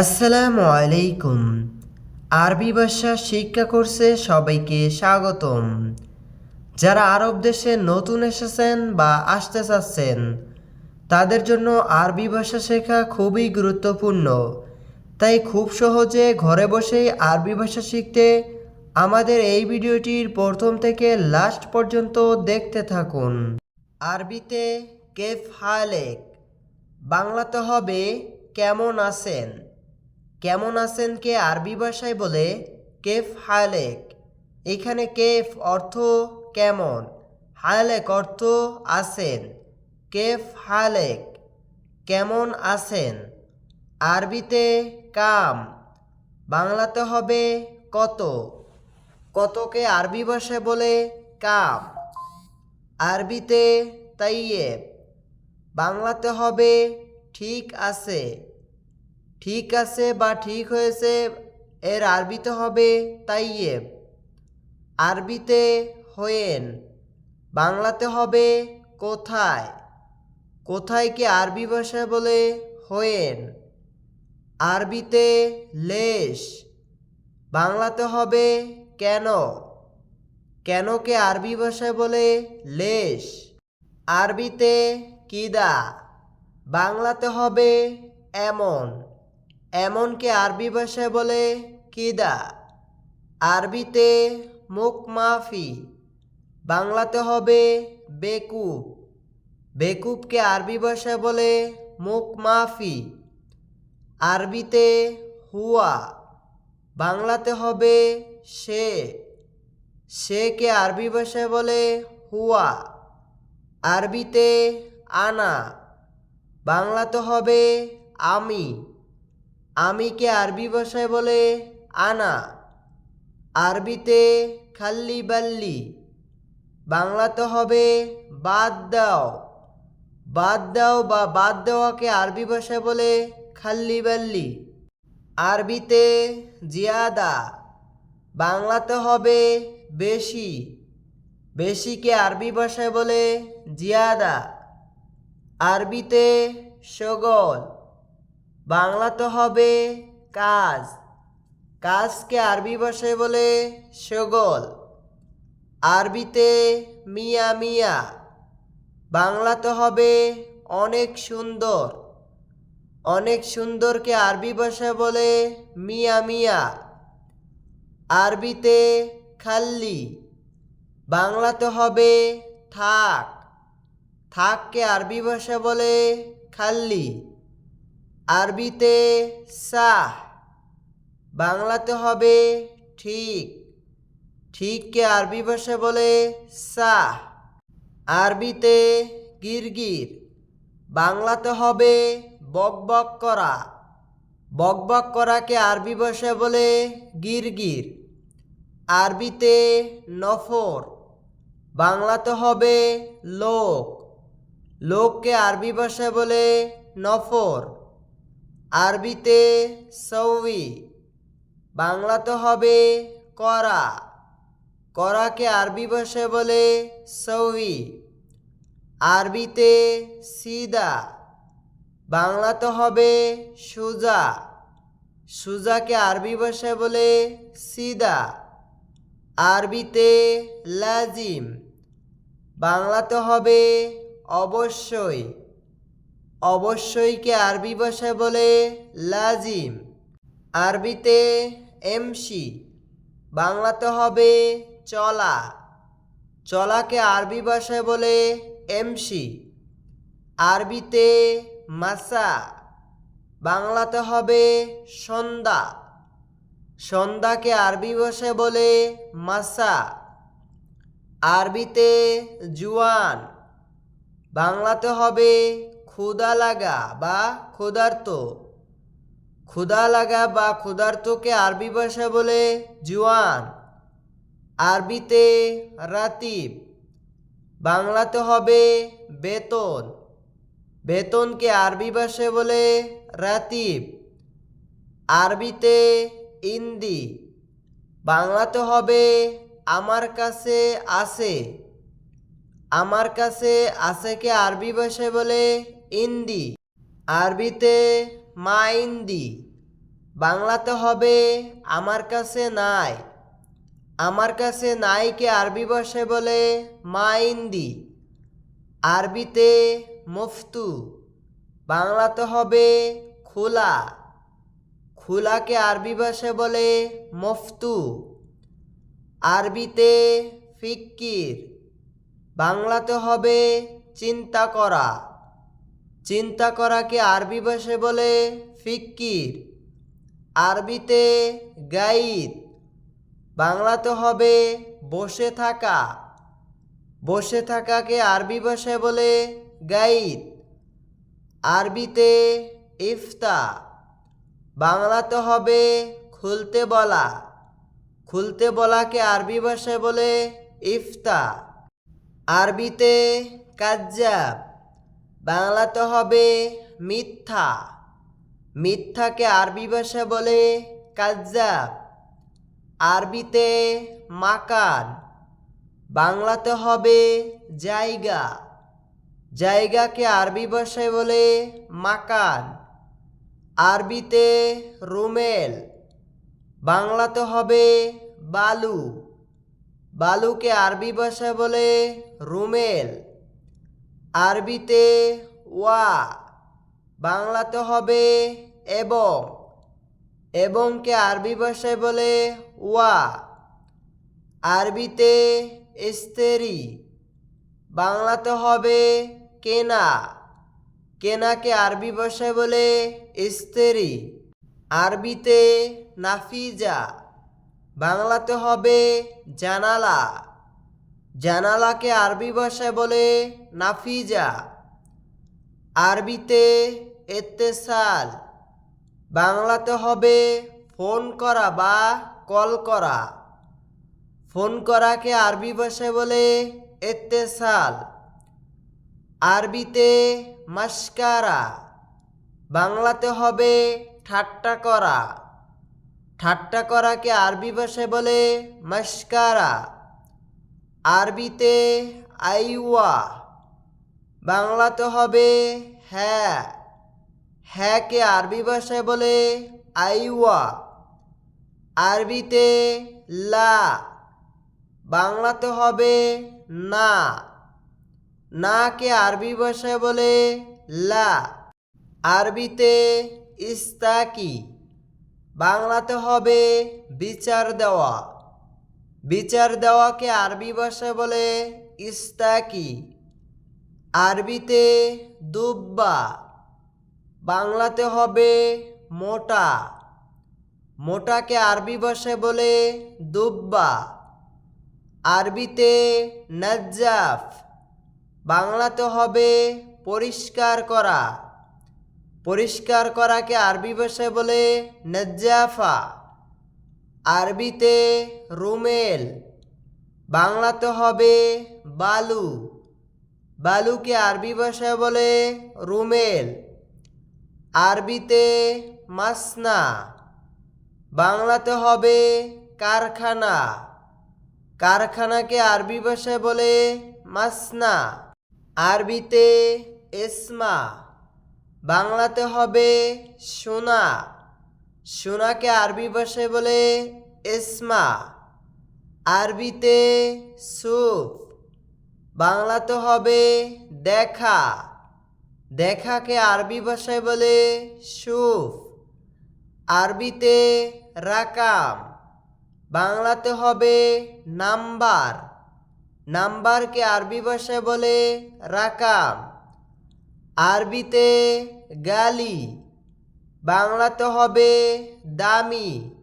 আসসালামু আলাইকুম। আরবি ভাষা শিক্ষা কোর্সে সবাইকে স্বাগতম। যারা আরব দেশে নতুন এসেছেন বা আসতে চাচ্ছেন, তাদের জন্য আরবি ভাষা শেখা খুবই গুরুত্বপূর্ণ। তাই খুব সহজে ঘরে বসেই আরবি ভাষা শিখতে আমাদের এই ভিডিওটির প্রথম থেকে লাস্ট পর্যন্ত দেখতে থাকুন। আরবিতে কেফ হালেক, বাংলাতে হবে কেমন আছেন? কেমন আছেন কে আরবি ভাষায় বলে? কেফ হালেক। এখানে কেফ অর্থ কেমন? হালেক অর্থ আছেন। কেফ হালেক। কেমন আছেন? আরবিতে কাম। বাংলাতে হবে কত? কতকে আরবি ভাষায় বলে কাম? আরবিতে তাইয়েব। বাংলাতে হবে ঠিক আছে। ঠিক আছে বা ঠিক হয়েছে, এর আরবিতে হবে তাইয়েব। আরবিতে হয়েন, বাংলাতে হবে কোথায়? কোথায় কি আরবি ভাষায় বলে হয়েন? আরবিতে লেশ, বাংলাতে হবে কেন? কেনকে আরবি ভাষায় বলে লেশ? আরবিতে কিদা, বাংলাতে হবে এমন। এমনকে আরবি ভাষায় বলে কিদা। আরবিতে মুখ মাফি, বাংলাতে হবে বেকুব। বেকুবকে আরবি ভাষায় বলে মুখ মাফি, আরবিতে হুয়া, বাংলাতে হবে সে। সেকে আরবি ভাষায় বলে হুয়া, আরবিতে আনা, বাংলাতে হবে আমি। আমিকে আরবি ভাষায় বলে? আনা। আরবিতে খাল্লি বাল্লি। বাংলাতে হবে বাদ দাও। বাদ দাও বা বাদ দেওয়াকে আরবি ভাষায় বলে খাল্লি বাল্লি। আরবিতে জিয়াদা। বাংলাতে হবে বেশি। বেশিকে আরবি ভাষায় বলে জিয়াদা। আরবিতে সগল। বাংলাতে হবে কাজ। কাজকে আরবি ভাষায় বলে সগল। আরবিতে মিয়া মিয়া। বাংলাতে হবে অনেক সুন্দর। অনেক সুন্দরকে আরবি ভাষায় বলে মিয়া মিয়া। আরবিতে খাল্লি। বাংলাতে হবে থাক। থাককে আরবি ভাষা বলে খাল্লি। আরবিতে সাহ, বাংলাতে হবে ঠিক। ঠিককে আরবি ভাষা বলে সাহ। আরবিতে গিরগির, বাংলাতে হবে বকবক করা। বকবক করাকে আরবি ভাষায় বলে গিরগির। আরবিতে নফর, বাংলাতে হবে লোক। লোককে আরবি ভাষায় বলে নফর। আরবিতে সৌই, বাংলাতে হবে করা। করাকে আরবি ভাষায় বলে সৌই। আরবিতে সিদা, বাংলাতে হবে সুজা। সুজাকে আরবি ভাষায় বলে সিদা। আরবিতে লাজিম, বাংলাতে হবে অবশ্যই। অবশ্যইকে আরবি ভাষায় বলে লাজিম? আরবিতে এমসি। বাংলাতে হবে চলা। চলাকে আরবি ভাষায় বলে এমসি। আরবিতে মাসা। বাংলাতে হবে সন্ধ্যা। সন্ধ্যাকে আরবি ভাষায় বলে মাসা। আরবিতে জুয়ান। বাংলাতে হবে ক্ষুদা লাগা বা ক্ষুধার্ত। ক্ষুদা লাগা বা ক্ষুধার্তকে আরবি ভাষায় বলে জুয়ান, আরবিতে রাতিব, বাংলাতে হবে বেতন। বেতনকে আরবি ভাষায় বলে রাতিব, আরবিতে ইন্দি, বাংলাতে হবে আমার কাছে আছে আমার কাছে আছেকে আরবি ভাষায় বলে ইন্দি। আরবিতে মা ইন্দি বাংলাতে হবে আমার কাছে নাই। আমার কাছে নাইকে আরবি ভাষায় বলে মাইন্দি। আরবিতে মুফতু। বাংলাতে হবে খোলা। খোলাকে আরবি ভাষায় বলে মফতু। আরবিতে ফিক্কির। বাংলাতে হবে চিন্তা করা। চিন্তা করাকে আরবি ভাষায় বলে ফিক্কির। আরবিতে গাইদ। বাংলাতে হবে বসে থাকা। বসে থাকাকে আরবি ভাষায় বলে গাইদ। আরবিতে ইফতা। বাংলাতে হবে খুলতে বলা। খুলতে বলাকে আরবি ভাষায় বলে ইফতা। আরবিতে কাজ্জাব। বাংলাতে হবে মিথ্যা। মিথ্যাকে আরবি ভাষা বলে কাজ্জাব। আরবিতে মাকান। বাংলাতে হবে জায়গা। জায়গাকে আরবি ভাষায় বলে মাকান। আরবিতে রুমেল। বাংলাতে হবে বালু। বালুকে আরবি ভাষায় বলে রুমেল। আরবিতে ওয়া, বাংলাতে হবে এবং, এবংকে আরবি ভাষায় বলে ওয়া। আরবিতে ইস্তেরি, বাংলাতে হবে কেনা। কেনাকে আরবি ভাষায় বলে ইস্তেরি। আরবিতে নাফিজা, বাংলাতে হবে জানালা। জানালাকে আরবি ভাষায় বলে নাফিজা। আরবিতে এত্তেসাল। বাংলাতে হবে ফোন করা বা কল করা। ফোন করাকে আরবি ভাষায় বলে এত্তেসাল। আরবিতে মাস্কারা বাংলাতে হবে ঠাট্টা করা। ঠাট্টা করাকে আরবি ভাষায় বলে মাস্কারা আরবিতে আইওয়া, বাংলাতে হবে হ্যাঁ। হ্যাঁকে আরবি ভাষায় বলে আইওয়া। আরবিতে লা, বাংলাতে হবে না। নাকে আরবি ভাষায় বলে লা। আরবিতে ইস্তাকি, বাংলাতে হবে বিচার দেওয়া। বিচার দেওয়াকে আরবি ভাষায় বলে ইস্তাকি। আরবিতে দুব্বা, বাংলাতে হবে মোটা। মোটাকে আরবি ভাষায় বলে দুব্বা। আরবিতে নজ্জাফ, বাংলাতে হবে পরিষ্কার করা। পরিষ্কার করাকে আরবি ভাষায় বলে নজ্জাফা। আরবিতে রুমেল, বাংলাতে হবে বালু। বালুকে আরবি ভাষায় বলে রুমেল। আরবিতে মাসনা, বাংলাতে হবে কারখানা। কারখানাকে আরবি ভাষায় বলে মাসনা। আরবিতে এসমা, বাংলাতে হবে সোনা। সোনাকে আরবি ভাষায় বলে এসমা আরবিতে সুফ, বাংলাতে হবে দেখা। দেখাকে আরবি ভাষায় বলে সুফ, আরবিতে রাকাম, বাংলাতে হবে নাম্বার। নাম্বারকে আরবি ভাষায় বলে রাকাম, আরবিতে গালি, বাংলাতে হবে দামি।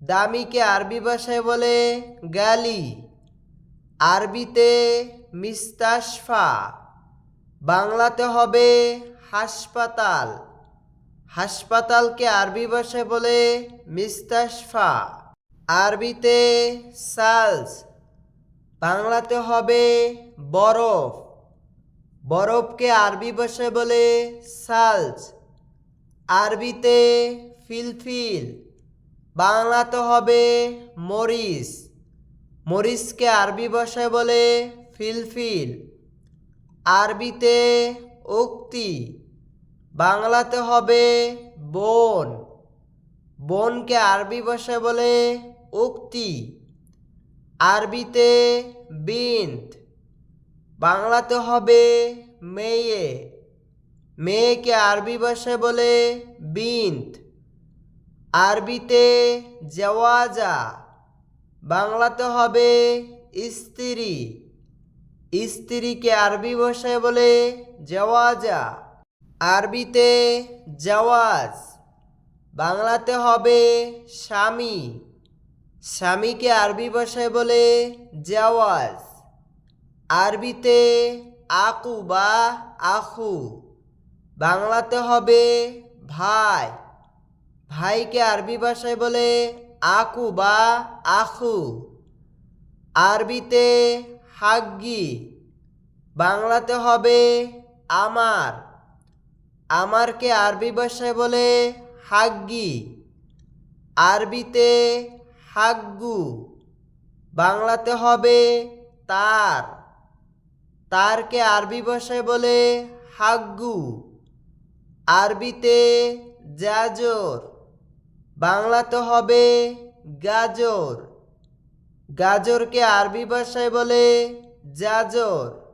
দামিকে আরবি ভাষায় বলে গালি, আরবিতে মিস্তাশফা, বাংলাতে হবে হাসপাতাল। হাসপাতালকে আরবি ভাষায় বলে মিস্তাশফা, আরবিতে সালস, বাংলাতে হবে বরফ। বরফকে আরবি ভাষায় বলে সালস, আরবিতে ফিলফিল। বাংলাতে হবে মরিচ মরিচকে আরবি ভাষায় বলে ফিলফিল। আরবিতে উক্তি, বাংলাতে হবে বোন। বোনকে আরবি ভাষায় বলে উক্তি। আরবিতে বিন্ত বাংলাতে হবে মেয়ে। মেয়েকে আরবি ভাষায় বলে বিন্ত আরবিতে জওয়াজা, বাংলাতে হবে স্ত্রী স্ত্রীকে আরবি ভাষায় বলে জওয়াজা। আরবিতে জওয়াজ, বাংলাতে হবে স্বামী। স্বামীকে আরবি ভাষায় বলে জওয়াজ। আরবিতে আকু বা আখু, বাংলাতে হবে ভাই। ভাইকে আরবি ভাষায় বলে আকু বা আখু। আরবিতে হাগ্গি, বাংলাতে হবে আমার। আমারকে আরবি ভাষায় বলে হাগ্গি। আরবিতে হাগ্গু, বাংলাতে হবে তার। তারকে আরবি ভাষায় বলে হাগ্গু। আরবিতে জাজর বাংলাতে হবে গাজর। গাজরকে আরবি ভাষায় বলে জাজর।